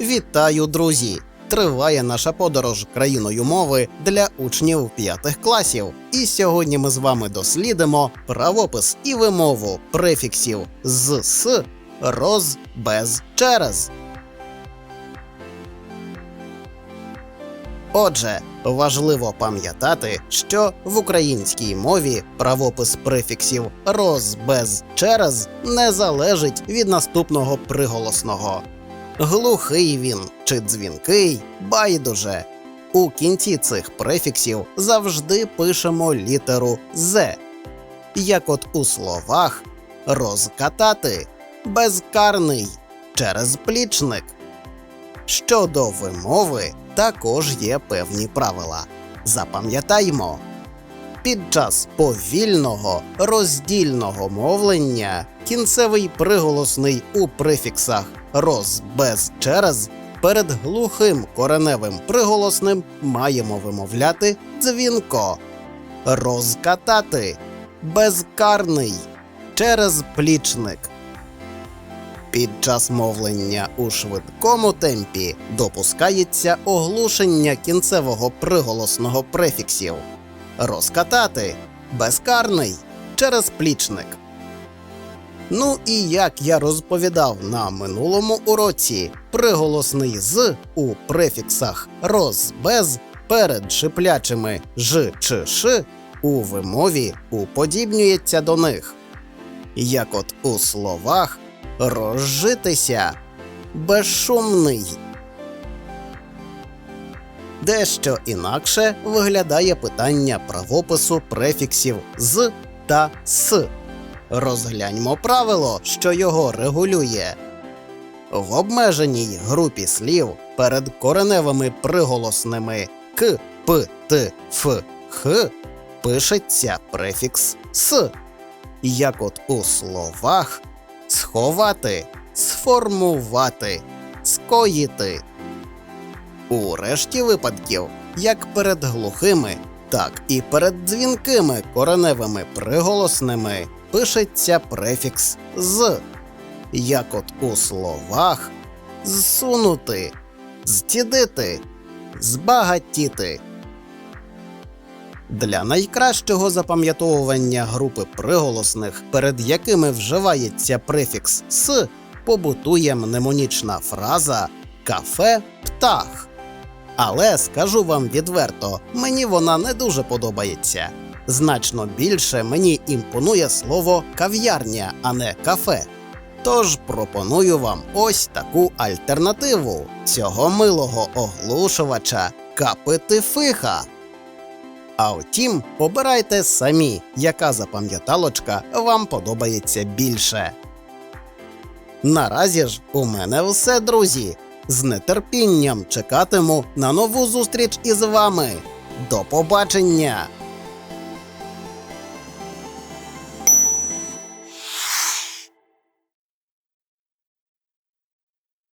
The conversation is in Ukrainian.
Вітаю, друзі! Триває наша подорож країною мови для учнів п'ятих класів. І сьогодні ми з вами дослідимо правопис і вимову префіксів з с, роз, без, через. Отже, важливо пам'ятати, що в українській мові правопис префіксів роз, без, через не залежить від наступного приголосного. Глухий він чи дзвінкий байдуже. У кінці цих префіксів завжди пишемо літеру З, як от у словах розкатати, безкарний через плічник. Щодо вимови, також є певні правила. Запам'ятаймо, під час повільного роздільного мовлення кінцевий приголосний у префіксах роз, без, через перед глухим кореневим приголосним маємо вимовляти дзвінко, розкатати, безкарний, через плічник. Під час мовлення у швидкому темпі допускається оглушення кінцевого приголосного префіксів розкатати безкарний через плічник. Ну і як я розповідав на минулому уроці, приголосний з у префіксах роз без перед шиплячими ж чи ш у вимові уподібнюється до них. Як от у словах розжитися безшумний. Дещо інакше виглядає питання правопису префіксів з та с. Розгляньмо правило, що його регулює. В обмеженій групі слів перед кореневими приголосними к, п, т, ф, х пишеться префікс с, як от у словах сховати, сформувати, скоїти. У решті випадків, як перед глухими, так і перед дзвінкими кореневими приголосними пишеться префікс з, як от у словах зсунути, зтідити, збагатіти. Для найкращого запам'ятовування групи приголосних, перед якими вживається префікс с, побутує мнемонічна фраза кафе птах. Але скажу вам відверто, мені вона не дуже подобається. Значно більше мені імпонує слово кав'ярня, а не кафе. Тож пропоную вам ось таку альтернативу цього милого оглушувача капитифиха. А втім, обирайте самі, яка запам'яталочка вам подобається більше. Наразі ж у мене все, друзі. З нетерпінням чекатиму на нову зустріч із вами. До побачення!